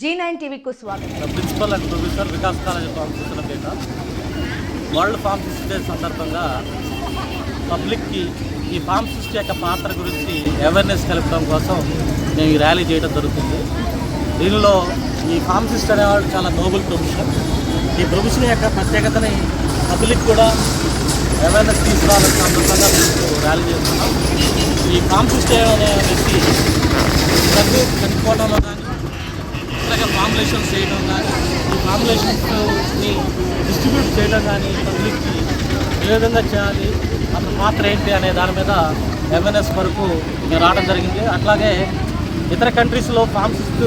G nine టీవీకు స్వాగతం. Principal and professor Vikas college form పేట వరల్డ్ ఫామ్ సిస్టే డే సందర్భంగా పబ్లిక్కి ఈ ఫామ్ సిస్టమ్ యొక్క పాత్ర గురించి అవేర్నెస్ కలపడం కోసం మేము ఈ ర్యాలీ చేయడం జరుగుతుంది. దీనిలో ఈ ఫామ్ సిస్టర్ అనేవాళ్ళు చాలా నోబుల్ ప్రొఫెషన్ ఈ ప్రొఫెషన్ యొక్క ప్రత్యేకతని పబ్లిక్ కూడా అవేర్నెస్ తీసుకురావాలని సందర్భంగా మేము ర్యాలీ చేస్తున్నాం. ఈ ఫార్మ్ సిస్టే అనే వ్యక్తి దగ్గు చనిపోవడంలో కానీ ఫార్ములేషన్స్ చేయడం కానీ ఈ ఫార్ములేషన్స్ని డిస్ట్రిబ్యూట్ చేయడం కానీ పబ్లిక్కి ఏ విధంగా చేయాలి అతని పాత్ర ఏంటి అనే దాని మీద అవేర్నెస్ వరకు రావడం జరిగింది. అట్లాగే ఇతర కంట్రీస్లో ఫార్మసిస్ట్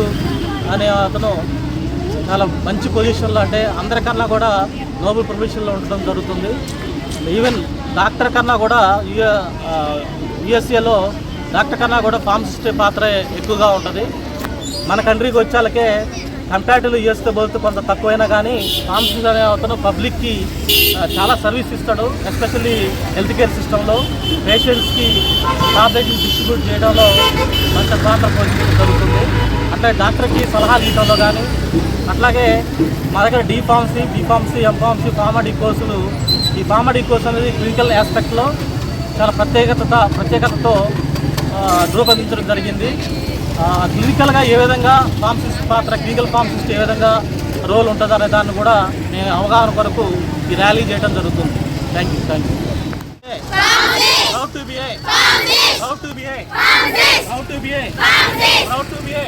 అనే అతను చాలా మంచి పొజిషన్లో అంటే అందరికన్నా కూడా నోబెల్ ప్రొఫెషన్లో ఉండడం జరుగుతుంది. ఈవెన్ డాక్టర్ కన్నా కూడా యుఎస్ఏలో డాక్టర్ కన్నా కూడా ఫార్మసిస్ట్ పాత్ర ఎక్కువగా ఉంటుంది. మన కంట్రీకి వచ్చాలకే కంపేర్టివ్ యూఎస్తో పోతే కొంత తక్కువైనా కానీ ఫార్మసిస్ట్ అనే అతను పబ్లిక్కి చాలా సర్వీస్ ఇస్తాడు ఎస్పెషల్లీ హెల్త్ కేర్ సిస్టంలో. పేషెంట్స్కి టాబ్లెట్ని డిస్ట్రిబ్యూట్ చేయడంలో మంచి పాత్ర పోషించడం జరుగుతుంది. అట్లా డాక్టర్కి సలహాలు ఇవ్వడంలో కానీ అట్లాగే మా దగ్గర డిఫార్మసీ ఫార్మసీ ఎంఫార్మసీ ఫార్మడీ కోర్సులు. ఈ ఫార్మడీ కోర్స్ అనేది క్లినికల్ ఆస్పెక్ట్లో చాలా ప్రత్యేకత ప్రత్యేకతతో రూపొందించడం జరిగింది. క్లినికల్గా ఏ విధంగా ఫార్మసిస్ట్ పాత్ర క్లినికల్ ఫార్మసిస్ట్ ఏ విధంగా రోల్ ఉంటుంది అనే దాన్ని కూడా నేను అవగాహన కొరకు ఈ ర్యాలీ చేయడం జరుగుతుంది. Thank you thank you Proud to be a? Proud to be a? Proud to be a? Proud to be a?